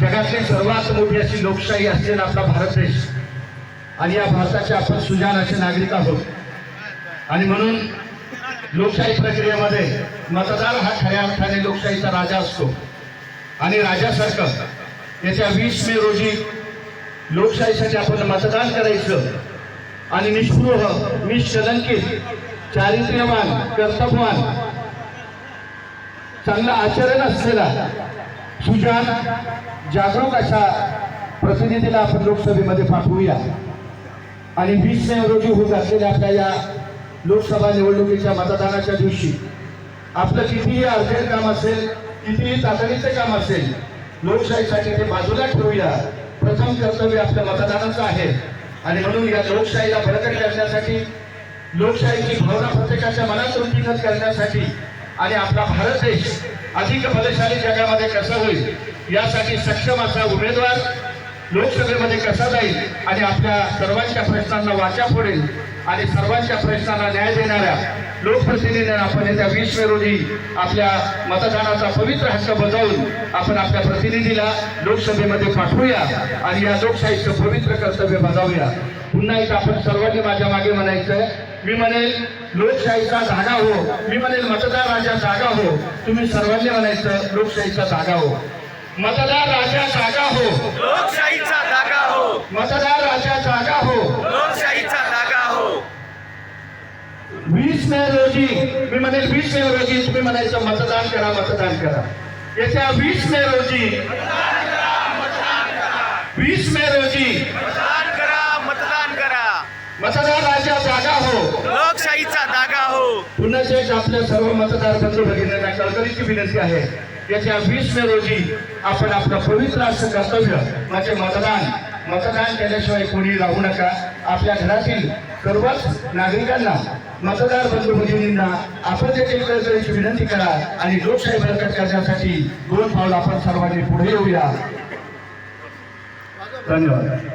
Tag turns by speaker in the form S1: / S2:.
S1: जगातली सर्वात मोठी अशी लोकशाही असलेला आपला भारत देश. आणि या भारताचे आपण सुजान असे नागरिक आहोत. आणि म्हणून लोकशाही प्रक्रियेमध्ये मतदार हा खऱ्या अर्थाने लोकशाहीचा राजा असतो. आणि राजासारखं येत्या वीस मे रोजी लोकशाहीसाठी आपण मतदान करायचं. आणि निष्पृह निष्कलंकित चारित्र्यवान कर्तव्यवान चांगलं आचरण असलेला सुजान जागरूक अशा प्रतिनिधीला आपण लोकसभेमध्ये पाठवूया. आणि वीस मे रोजी होत असलेल्या आपल्या या लोकसभा निवडणुकीच्या मतदानाच्या दिवशी आपलं कितीही अर्जंट काम असेल कितीही तातडीचं काम असेल लोकशाहीसाठी ते बाजूला ठेवूया. प्रथम कर्तव्य आपल्या मतदानाचं आहे. आणि म्हणून या लोकशाहीला बळकट करण्यासाठी लोकशाहीची भावना प्रत्येकाच्या मनात रुटीनच करण्यासाठी आणि आपला भारत देश अधिक बलशाली जगामध्ये कसा होईल यासाठी सक्षम असा उमेदवार लोकसभेमध्ये कसा जाईल आणि आपल्या सर्वांच्या प्रश्नांना वाचा फोडेल आणि सर्वांच्या प्रश्नांना न्याय देणाऱ्या लोकप्रतिनिधींना आपण येत्या वीस मे रोजी आपल्या मतदानाचा पवित्र हक्क बजावून आपण आपल्या प्रतिनिधीला लोकसभेमध्ये पाठवूया आणि या लोकशाहीचं पवित्र कर्तव्य बजावूया. पुन्हा एकदा आपण सर्वांनी माझ्या मागे म्हणायचं मी म्हणेल लोकशाहीचा जागा हो. मी म्हणेल मतदार राजा जागा हो. तुम्ही सर्वांनी म्हणायचं लोकशाहीचा जागा हो. मतदार राजा जागा हो.
S2: लोकशाहीचा जागा हो.
S1: मतदार वीस मे रोजी मी म्हणेल वीस मे रोजी तुम्ही म्हणायचं मतदान करा मतदान करा. येत्या वीस मे रोजी वीस मे रोजी
S2: मतदान करा मतदान करा.
S1: मतदार राजा जागा हो.
S2: लोकशाहीचा जागा हो.
S1: पुन्हा एक आपल्या सर्व मतदार बंधू भगिनींना कळकळीची विनंती आहे. येत्या वीस मे रोजी आपण आपलं पवित्र असं कर्तव्य म्हणजे मतदान मतदान केल्याशिवाय कोणी राहू नका. आपल्या घरातील सर्वच नागरिकांना मतदार बंधू भगिनींना आपण देखील कळकळीची विनंती करा आणि लोकशाही बळकट करण्यासाठी दोन पावलं आपण सर्वांनी पुढे येऊया. धन्यवाद.